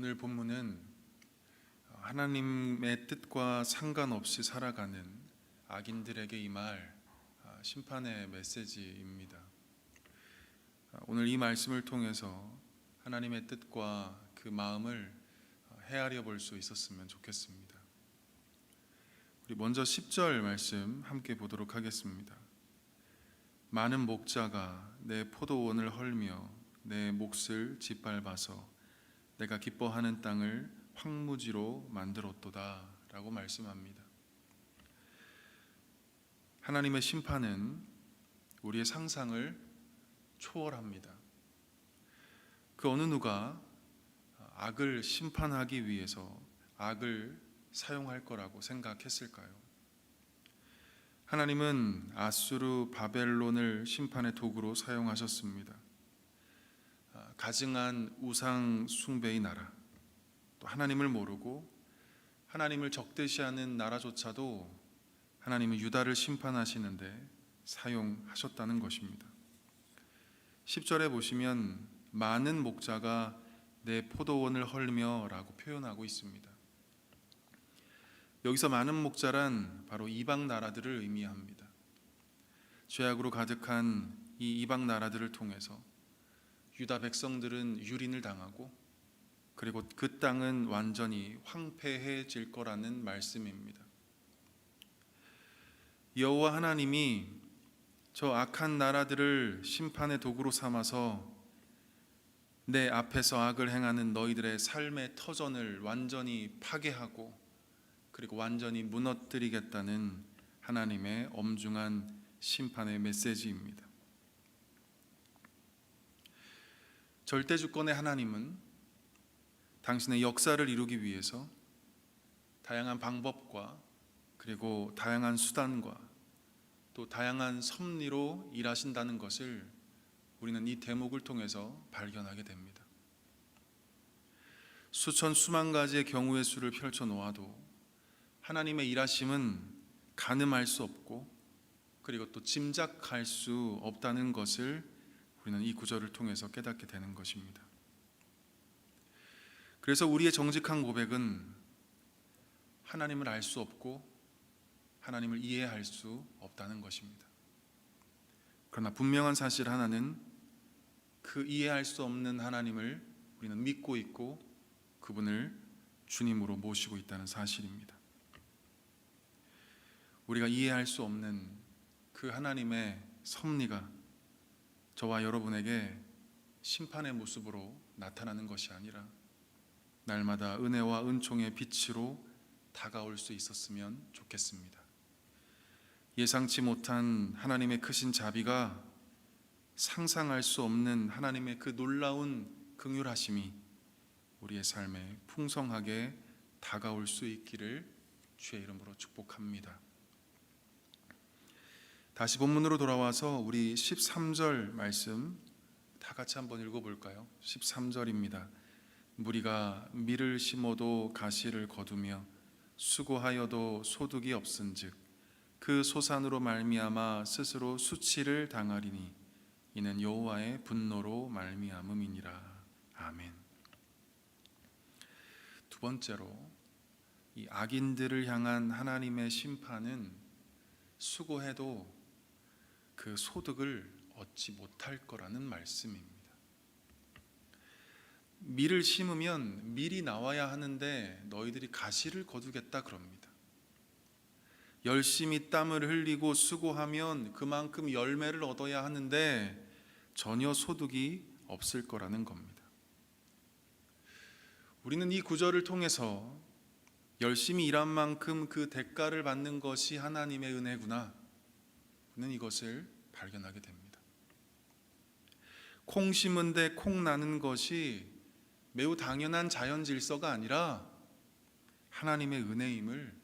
오늘 본문은 하나님의 뜻과 상관없이 살아가는 악인들에게 임할 아, 심판의 메시지입니다. 아, 오늘 이 말씀을 통해서 하나님의 뜻과 그 마음을 헤아려 볼 수 있었으면 좋겠습니다. 우리 먼저 10절 말씀 함께 보도록 하겠습니다. 많은 목자가 내 포도원을 헐며 내 몫을 짓밟아서 내가 기뻐하는 땅을 황무지로 만들었도다라고 말씀합니다. 하나님의 심판은 우리의 상상을 초월합니다. 그 어느 누가 악을 심판하기 위해서 악을 사용할 거라고 생각했을까요? 하나님은 아수르 바벨론을 심판의 도구로 사용하셨습니다. 아, 가증한 우상 숭배의 나라, 또 하나님을 모르고 하나님을 적대시하는 나라조차도 하나님은 유다를 심판하시는데 사용하셨다는 것입니다. 10절에 보시면 많은 목자가 내 포도원을 헐며라고 표현하고 있습니다. 여기서 많은 목자란 바로 이방 나라들을 의미합니다. 죄악으로 가득한 이 이방 나라들을 통해서 유다 백성들은 유린을 당하고 그리고 그 땅은 완전히 황폐해질 거라는 말씀입니다. 여호와 하나님이 저 악한 나라들을 심판의 도구로 삼아서 내 앞에서 악을 행하는 너희들의 삶의 터전을 완전히 파괴하고 그리고 완전히 무너뜨리겠다는 하나님의 엄중한 심판의 메시지입니다. 절대 주권의 하나님은 당신의 역사를 이루기 위해서 다양한 방법과 그리고 다양한 수단과 또 다양한 섭리로 일하신다는 것을 우리는 이 대목을 통해서 발견하게 됩니다. 수천 수만 가지의 경우의 수를 펼쳐 놓아도 하나님의 일하심은 가늠할 수 없고 그리고 또 짐작할 수 없다는 것을 우리는 이 구절을 통해서 깨닫게 되는 것입니다. 그래서 우리의 정직한 고백은 하나님을 알 수 없고 하나님을 이해할 수 없다는 것입니다. 그러나 분명한 사실 하나는 그 이해할 수 없는 하나님을 우리는 믿고 있고 그분을 주님으로 모시고 있다는 사실입니다. 우리가 이해할 수 없는 그 하나님의 섭리가 저와 여러분에게 심판의 모습으로 나타나는 것이 아니라 날마다 은혜와 은총의 빛으로 다가올 수 있었으면 좋겠습니다. 예상치 못한 하나님의 크신 자비가 상상할 수 없는 하나님의 그 놀라운 긍휼하심이 우리의 삶에 풍성하게 다가올 수 있기를 주의 이름으로 축복합니다. 다시 본문으로 돌아와서 우리 13절 말씀 다 같이 한번 읽어 볼까요? 13절입니다. 무리가 밀을 심어도 가시를 거두며 수고하여도 소득이 없은즉 그 소산으로 말미암아 스스로 수치를 당하리니 이는 여호와의 분노로 말미암음이니라. 아멘. 두 번째로 이 악인들을 향한 하나님의 심판은 수고해도 그 소득을 얻지 못할 거라는 말씀입니다. 밀을 심으면 밀이 나와야 하는데 너희들이 가시를 거두겠다 그럽니다. 열심히 땀을 흘리고 수고하면 그만큼 열매를 얻어야 하는데 전혀 소득이 없을 거라는 겁니다. 우리는 이 구절을 통해서 열심히 일한 만큼 그 대가를 받는 것이 하나님의 은혜구나. 는 이것을 발견하게 됩니다. 콩 심은 데 콩 나는 것이 매우 당연한 자연 질서가 아니라 하나님의 은혜임을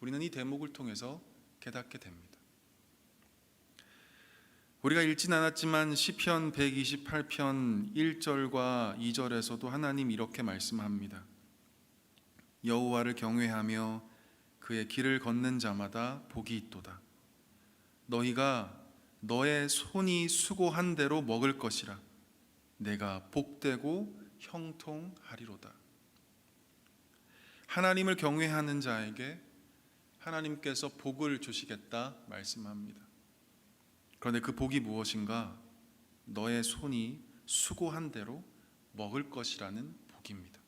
우리는 이 대목을 통해서 깨닫게 됩니다. 우리가 읽진 않았지만 시편 128편 1절과 2절에서도 하나님 이렇게 말씀합니다. 여호와를 경외하며 그의 길을 걷는 자마다 복이 있도다. 너희가 너의 손이 수고한 대로 먹을 것이라 내가 복되고 형통하리로다. 하나님을 경외하는 자에게 하나님께서 복을 주시겠다 말씀합니다. 그런데 그 복이 무엇인가? 너의 손이 수고한 대로 먹을 것이라는 복입니다.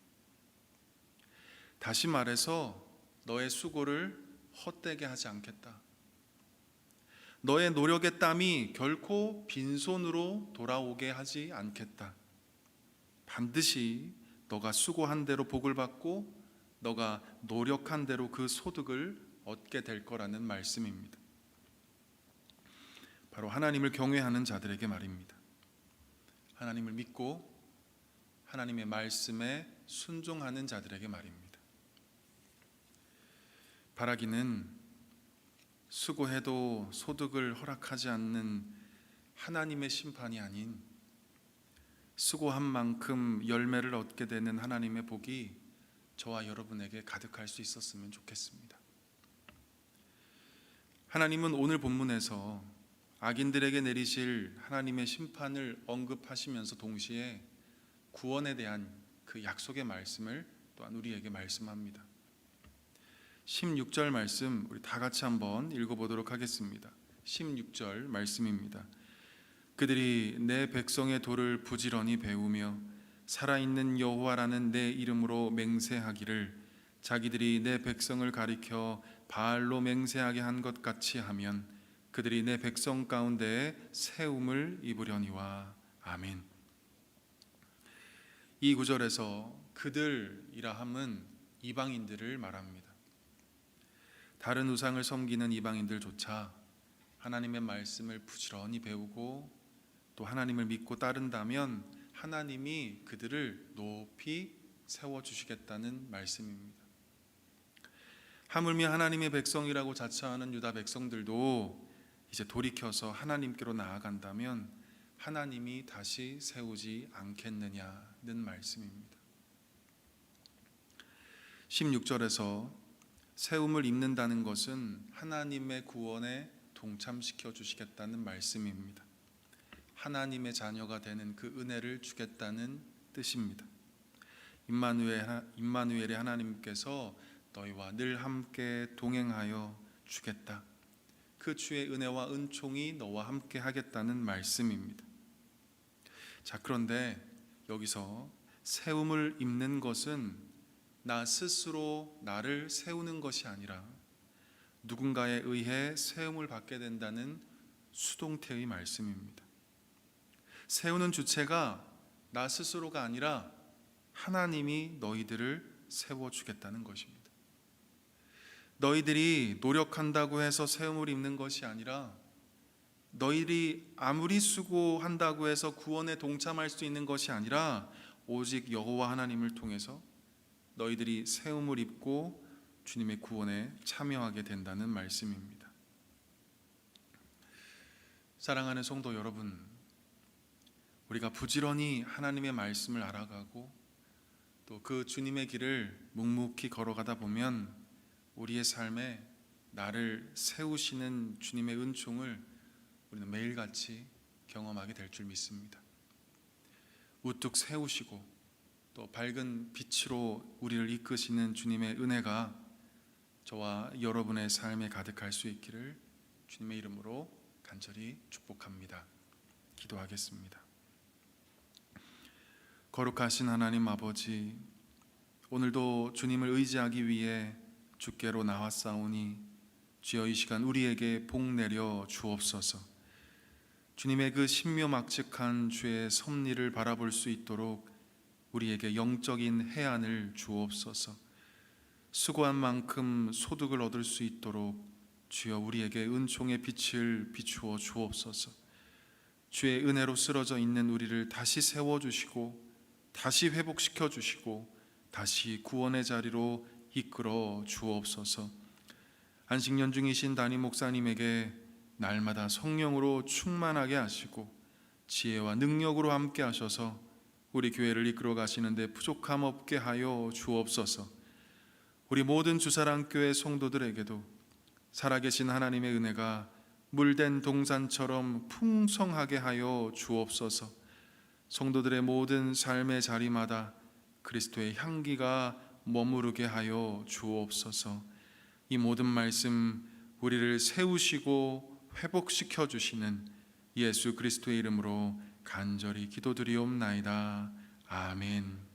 다시 말해서 너의 수고를 헛되게 하지 않겠다. 너의 노력의 땀이 결코 빈손으로 돌아오게 하지 않겠다. 반드시 너가 수고한 대로 복을 받고 너가 노력한 대로 그 소득을 얻게 될 거라는 말씀입니다. 바로 하나님을 경외하는 자들에게 말입니다. 하나님을 믿고 하나님의 말씀에 순종하는 자들에게 말입니다. 바라기는 수고해도 소득을 허락하지 않는 하나님의 심판이 아닌 수고한 만큼 열매를 얻게 되는 하나님의 복이 저와 여러분에게 가득할 수 있었으면 좋겠습니다. 하나님은 오늘 본문에서 악인들에게 내리실 하나님의 심판을 언급하시면서 동시에 구원에 대한 그 약속의 말씀을 또한 우리에게 말씀합니다. 16절 말씀 우리 다 같이 한번 읽어보도록 하겠습니다. 16절 말씀입니다. 그들이 내 백성의 도를 부지런히 배우며 살아있는 여호와라는 내 이름으로 맹세하기를 자기들이 내 백성을 가리켜 바알로 맹세하게 한 것 같이 하면 그들이 내 백성 가운데 세움을 입으려니와 아멘. 이 구절에서 그들이라 함은 이방인들을 말합니다. 다른 우상을 섬기는 이방인들조차 하나님의 말씀을 부지런히 배우고 또 하나님을 믿고 따른다면 하나님이 그들을 높이 세워 주시겠다는 말씀입니다. 하물며 하나님의 백성이라고 자처하는 유다 백성들도 이제 돌이켜서 하나님께로 나아간다면 하나님이 다시 세우지 않겠느냐는 말씀입니다. 16절에서 세움을 입는다는 것은 하나님의 구원에 동참시켜 주시겠다는 말씀입니다. 하나님의 자녀가 되는 그 은혜를 주겠다는 뜻입니다. 임마누엘 임마누엘의 하나님께서 너희와 늘 함께 동행하여 주겠다. 그 주의 은혜와 은총이 너와 함께 하겠다는 말씀입니다. 자, 그런데 여기서 세움을 입는 것은 나 스스로 나를 세우는 것이 아니라 누군가에 의해 세움을 받게 된다는 수동태의 말씀입니다. 세우는 주체가 나 스스로가 아니라 하나님이 너희들을 세워 주겠다는 것입니다. 너희들이 노력한다고 해서 세움을 입는 것이 아니라 너희들이 아무리 수고한다고 해서 구원에 동참할 수 있는 것이 아니라 오직 여호와 하나님을 통해서 너희들이 세움을 입고 주님의 구원에 참여하게 된다는 말씀입니다. 사랑하는 성도 여러분, 우리가 부지런히 하나님의 말씀을 알아가고 또 그 주님의 길을 묵묵히 걸어가다 보면 우리의 삶에 나를 세우시는 주님의 은총을 우리는 매일같이 경험하게 될 줄 믿습니다. 우뚝 세우시고 또 밝은 빛으로 우리를 이끄시는 주님의 은혜가 저와 여러분의 삶에 가득할 수 있기를 주님의 이름으로 간절히 축복합니다. 기도하겠습니다. 거룩하신 하나님 아버지, 오늘도 주님을 의지하기 위해 주께로 나왔사오니 주여 이 시간 우리에게 복 내려 주옵소서. 주님의 그 신묘막측한 주의 섭리를 바라볼 수 있도록 우리에게 영적인 해안을 주옵소서. 수고한 만큼 소득을 얻을 수 있도록 주여 우리에게 은총의 빛을 비추어 주옵소서. 주의 은혜로 쓰러져 있는 우리를 다시 세워 주시고 다시 회복시켜 주시고 다시 구원의 자리로 이끌어 주옵소서. 안식년 중이신 담임 목사님에게 날마다 성령으로 충만하게 하시고 지혜와 능력으로 함께 하셔서 우리 교회를 이끌어 가시는데 부족함 없게 하여 주옵소서. 우리 모든 주사랑교회 성도들에게도 살아계신 하나님의 은혜가 물된 동산처럼 풍성하게 하여 주옵소서. 성도들의 모든 삶의 자리마다 그리스도의 향기가 머무르게 하여 주옵소서. 이 모든 말씀 우리를 세우시고 회복시켜 주시는 예수 그리스도의 이름으로 간절히 기도드리옵나이다. 아멘.